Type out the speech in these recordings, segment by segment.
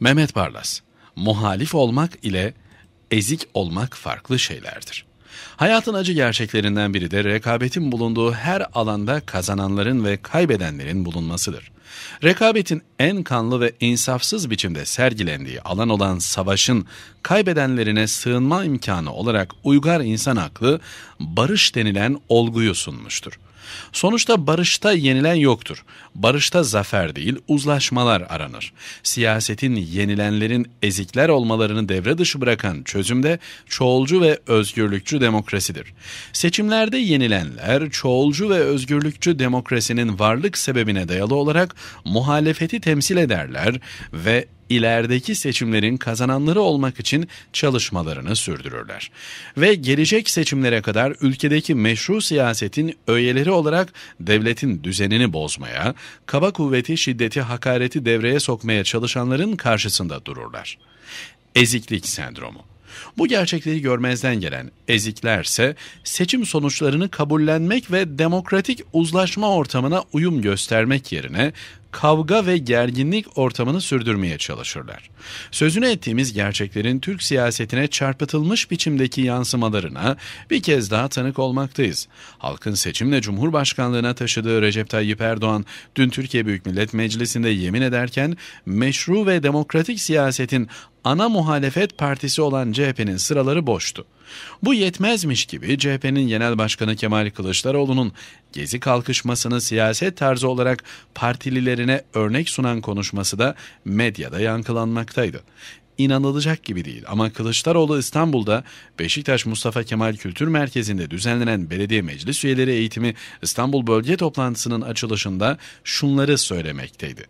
Mehmet Barlas, muhalif olmak ile ezik olmak farklı şeylerdir. Hayatın acı gerçeklerinden biri de rekabetin bulunduğu her alanda kazananların ve kaybedenlerin bulunmasıdır. Rekabetin en kanlı ve insafsız biçimde sergilendiği alan olan savaşın kaybedenlerine sığınma imkanı olarak uygar insan aklı barış denilen olguyu sunmuştur. Sonuçta barışta yenilen yoktur. Barışta zafer değil, uzlaşmalar aranır. Siyasetin yenilenlerin ezikler olmalarını devre dışı bırakan çözümde çoğulcu ve özgürlükçü demokrasidir. Seçimlerde yenilenler çoğulcu ve özgürlükçü demokrasinin varlık sebebine dayalı olarak muhalefeti temsil ederler ve ilerideki seçimlerin kazananları olmak için çalışmalarını sürdürürler. Ve gelecek seçimlere kadar ülkedeki meşru siyasetin öğeleri olarak devletin düzenini bozmaya, kaba kuvveti, şiddeti, hakareti devreye sokmaya çalışanların karşısında dururlar. Eziklik sendromu bu gerçekleri görmezden gelen eziklerse seçim sonuçlarını kabullenmek ve demokratik uzlaşma ortamına uyum göstermek yerine kavga ve gerginlik ortamını sürdürmeye çalışırlar. Sözünü ettiğimiz gerçeklerin Türk siyasetine çarpıtılmış biçimdeki yansımalarına bir kez daha tanık olmaktayız. Halkın seçimle Cumhurbaşkanlığına taşıdığı Recep Tayyip Erdoğan dün Türkiye Büyük Millet Meclisi'nde yemin ederken meşru ve demokratik siyasetin ana muhalefet partisi olan CHP'nin sıraları boştu. Bu yetmezmiş gibi CHP'nin Genel Başkanı Kemal Kılıçdaroğlu'nun gezi kalkışmasını siyaset tarzı olarak partililerine örnek sunan konuşması da medyada yankılanmaktaydı İnanılacak gibi değil ama Kılıçdaroğlu İstanbul'da Beşiktaş Mustafa Kemal Kültür Merkezi'nde düzenlenen belediye meclis üyeleri eğitimi İstanbul bölge toplantısının açılışında şunları söylemekteydi.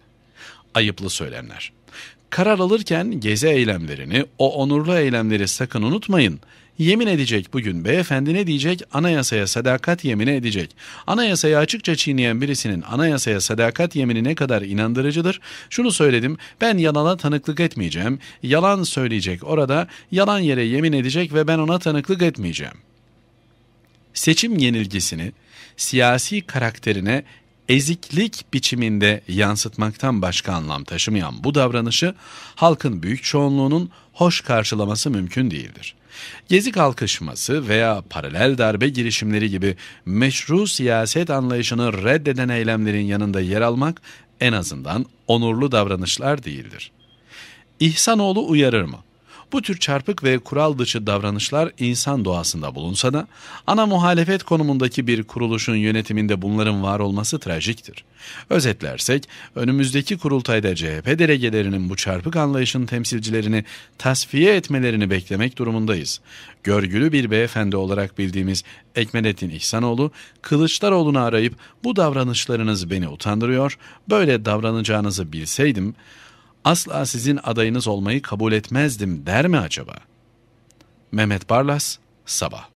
Ayıplı söylemler. Karar alırken gezi eylemlerini, o onurlu eylemleri sakın unutmayın. Yemin edecek bugün beyefendi ne diyecek? Anayasaya sadakat yemini edecek. Anayasayı açıkça çiğneyen birisinin anayasaya sadakat yemini ne kadar inandırıcıdır? Şunu söyledim, ben yalana tanıklık etmeyeceğim. Yalan söyleyecek orada, yalan yere yemin edecek ve ben ona tanıklık etmeyeceğim. Seçim yenilgisini siyasi karakterine eziklik biçiminde yansıtmaktan başka anlam taşımayan bu davranışı halkın büyük çoğunluğunun hoş karşılaması mümkün değildir. Gezi kalkışması veya paralel darbe girişimleri gibi meşru siyaset anlayışını reddeden eylemlerin yanında yer almak en azından onurlu davranışlar değildir. İhsanoğlu uyarır mı? Bu tür çarpık ve kural dışı davranışlar insan doğasında bulunsa da ana muhalefet konumundaki bir kuruluşun yönetiminde bunların var olması trajiktir. Özetlersek önümüzdeki kurultayda CHP delegelerinin bu çarpık anlayışın temsilcilerini tasfiye etmelerini beklemek durumundayız. Görgülü bir beyefendi olarak bildiğimiz Ekmelettin İhsanoğlu Kılıçdaroğlu'nu arayıp bu davranışlarınız beni utandırıyor, böyle davranacağınızı bilseydim asla sizin adayınız olmayı kabul etmezdim der mi acaba? Mehmet Barlas, Sabah